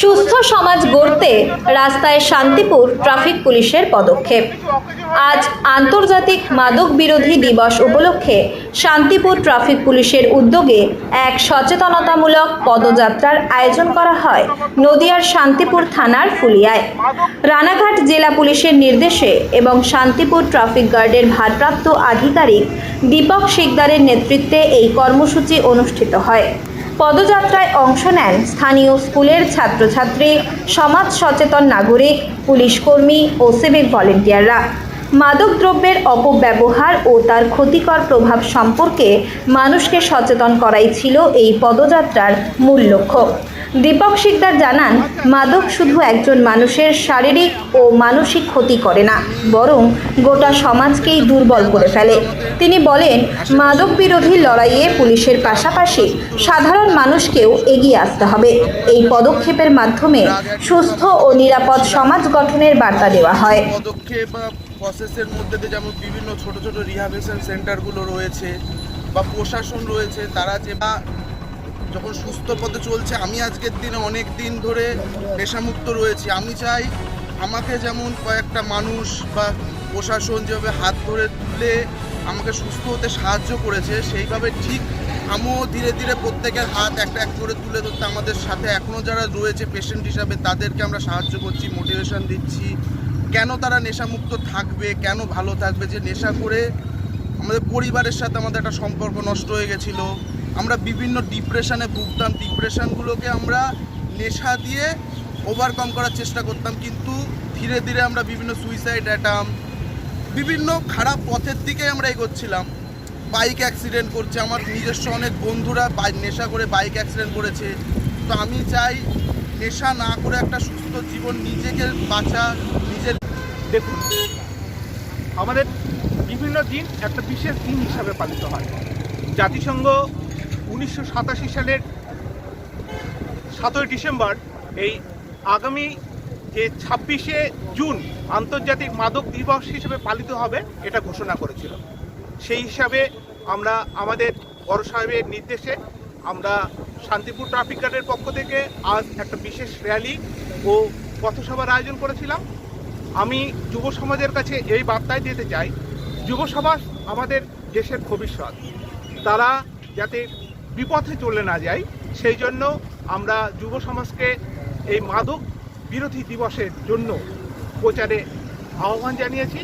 সুস্থ সমাজ গড়তে রাস্তায় শান্তিপুর ট্রাফিক পুলিশের পদক্ষেপ। আজ আন্তর্জাতিক মাদক বিরোধী দিবস উপলক্ষে শান্তিপুর ট্রাফিক পুলিশের উদ্যোগে এক সচেতনতামূলক পদযাত্রার আয়োজন করা হয় নদিয়ার শান্তিপুর থানার ফুলিয়ায়। রানাঘাট জেলা পুলিশের নির্দেশে এবং শান্তিপুর ট্রাফিক গার্ডের ভারপ্রাপ্ত আধিকারিক দীপক শিকদারের নেতৃত্বে এই কর্মসূচি অনুষ্ঠিত হয়। পদযাত্রায় অংশ নেন স্থানীয় স্কুলের ছাত্রছাত্রী সমাজ সচেতন নাগরিক পুলিশ কর্মী ও সিভিক ভলেন্টিয়াররা। মাদকদ্রব্যের অপব্যবহার ও তার ক্ষতিকর প্রভাব সম্পর্কে মানুষকে সচেতন করাই ছিল এই পদযাত্রার মূল লক্ষ্য। দীপক শিকদার জানান, মাদক শুধু একজন মানুষের শারীরিক ও মানসিক ক্ষতি করে না, বরং গোটা সমাজকেই দুর্বল করে ফেলে। তিনি বলেন মাদক বিরোধী লড়াইয়ে পুলিশের পাশাপাশি সাধারণ মানুষকেও এগিয়ে আসতে হবে। এই পদক্ষেপের মাধ্যমে সুস্থ ও নিরাপদ সমাজ গঠনের বার্তা দেওয়া হয়। প্রসেসের মধ্যে দিয়ে যেমন বিভিন্ন ছোট ছোট রিহাবিলিটেশন সেন্টারগুলো রয়েছে বা প্রশাসন রয়েছে, তারা যে বা যখন সুস্থ পথে চলছে, আমি আজকের দিনে অনেক দিন ধরে নেশামুক্ত রয়েছি। আমি চাই আমাকে যেমন কয়েকটা মানুষ বা প্রশাসন যেভাবে হাত ধরে তুলে আমাকে সুস্থ হতে সাহায্য করেছে, সেইভাবে ঠিক আমিও ধীরে ধীরে প্রত্যেকের হাত একটা এক করে তুলে ধরতে আমাদের সাথে এখনও যারা রয়েছে পেশেন্ট হিসাবে, তাদেরকে আমরা সাহায্য করছি মোটিভেশন দিচ্ছি। কেন তারা নেশামুক্ত থাকবে, কেন ভালো থাকবে, যে নেশা করে আমাদের পরিবারের সাথে আমাদের একটা সম্পর্ক নষ্ট হয়ে গেছিল। আমরা বিভিন্ন ডিপ্রেশনে ভুগতাম ডিপ্রেশনগুলোকে আমরা নেশা দিয়ে ওভারকাম করার চেষ্টা করতাম, কিন্তু ধীরে ধীরে আমরা বিভিন্ন সুইসাইড অ্যাটাম বিভিন্ন খারাপ পথের দিকে আমরা এগোচ্ছিলাম। বাইক অ্যাক্সিডেন্ট করছে, আমার নিজস্ব অনেক বন্ধুরা নেশা করে বাইক অ্যাক্সিডেন্ট করেছে। তো আমি চাই নেশা না করে একটা সুস্থ জীবন নিজেকে বাঁচা, নিজের দেখুন, আমাদের বিভিন্ন দিন একটা বিশেষ দিন হিসাবে পালিত হয়। জাতিসংঘ উনিশশো সাতাশি সালের সাতই ডিসেম্বর, এই আগামী যে ছাব্বিশে জুন আন্তর্জাতিক মাদক দিবস হিসেবে পালিত হবে, এটা ঘোষণা করেছিল। সেই হিসাবে আমরা আমাদের বড় সাহেবের নির্দেশে আমরা শান্তিপুর ট্রাফিক গার্ডের পক্ষ থেকে আজ একটা বিশেষ র্যালি ও পথসভার আয়োজন করেছিলাম। আমি যুব সমাজের কাছে এই বার্তায় দিতে চাই, যুব সমাজ আমাদের দেশের ভবিষ্যৎ। তারা যাতে বিপথে চলে না যায়, সেই জন্য আমরা যুব সমাজকে এই মাদক বিরোধী দিবসের জন্য প্রচারে আহ্বান জানিয়েছি।